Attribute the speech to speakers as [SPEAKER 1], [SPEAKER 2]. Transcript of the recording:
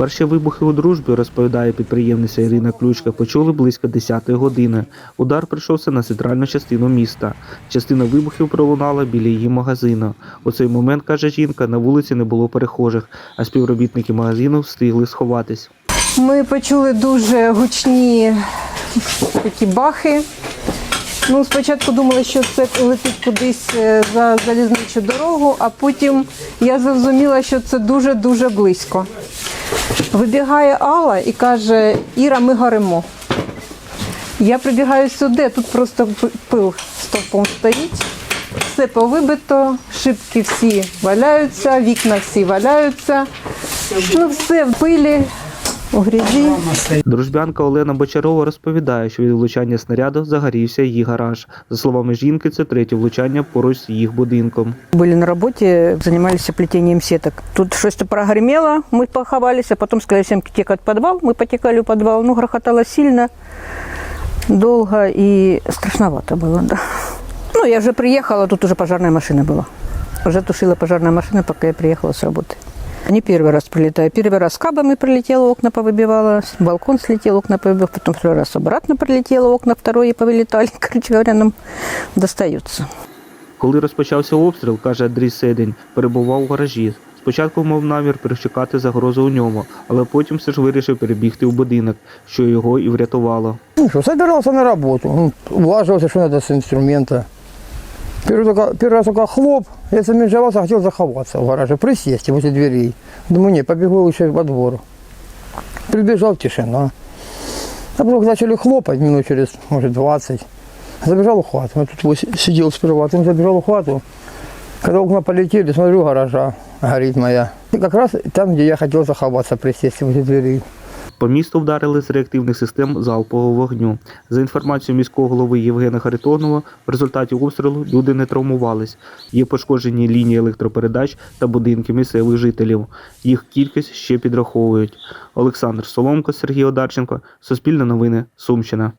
[SPEAKER 1] Перші вибухи у дружбі, розповідає підприємниця Ірина Ключка, почули близько 10-ї години. Удар прийшовся на центральну частину міста. Частина вибухів пролунала біля її магазину. У цей момент, каже жінка, на вулиці не було перехожих, а співробітники магазину встигли сховатись.
[SPEAKER 2] Ми почули дуже гучні такі бахи. Ну, спочатку думали, що це летить кудись е, за залізничу дорогу, а потім я зрозуміла, що це дуже-дуже близько. Вибігає Алла і каже: Іра, ми горимо. Я прибігаю сюди, тут просто пил стовпом стоїть. Все повибито, шибки всі валяються, вікна всі валяються. Ну, все в пилі, у грязі.
[SPEAKER 1] Дружбянка Олена Бочарова розповідає, що від влучання снаряду загорівся її гараж. За словами жінки, це третє влучання поруч з їх будинком.
[SPEAKER 3] Были на работе, занимались плетением сеток. Тут что-то прогремело, мы поховались, а потом сказали всем текать в подвал. Мы потекали в подвал. Ну, грохотало сильно, долго и страшновато было, да. Ну, я уже приехала, тут уже пожарная машина была. Уже тушила пожарная машина, пока я приехала с работы. Не первый раз прилетаю. Первый раз кабами прилетела, окна повыбивала, балкон слетел, окна повыбил, потом второй раз обратно прилетела, окна второе повылетали. Короче говоря, нам достается.
[SPEAKER 1] Коли розпочався обстріл, каже Андрій Седень, перебував у гаражі. Спочатку мав намір перечекати загрозу у ньому, але потім все ж вирішив перебігти у будинок, що його і врятувало.
[SPEAKER 4] Ну что, собирался на работу, ну, влаживался, что надо с инструмента. Первый, только, первый раз только хлоп, я замежевался, хотел заховаться в гараже, присесть возле дверей. Думаю, не, побегу лучше во двор. Прибежал, тишина. А потом начали хлопать минут через, может, 20. Забежал хату. Я тут сидел сперва, потом забежал в хату. Когда окна полетели, смотрю, гаража горит моя. И как раз там, где я хотел заховаться, присесть возле дверей.
[SPEAKER 1] По місту вдарили з реактивних систем залпового вогню. За інформацією міського голови Євгена Харитонова, в результаті обстрілу люди не травмувались. Є пошкоджені лінії електропередач та будинки місцевих жителів. Їх кількість ще підраховують. Олександр Соломко, Сергій Одарченко, Суспільне новини, Сумщина.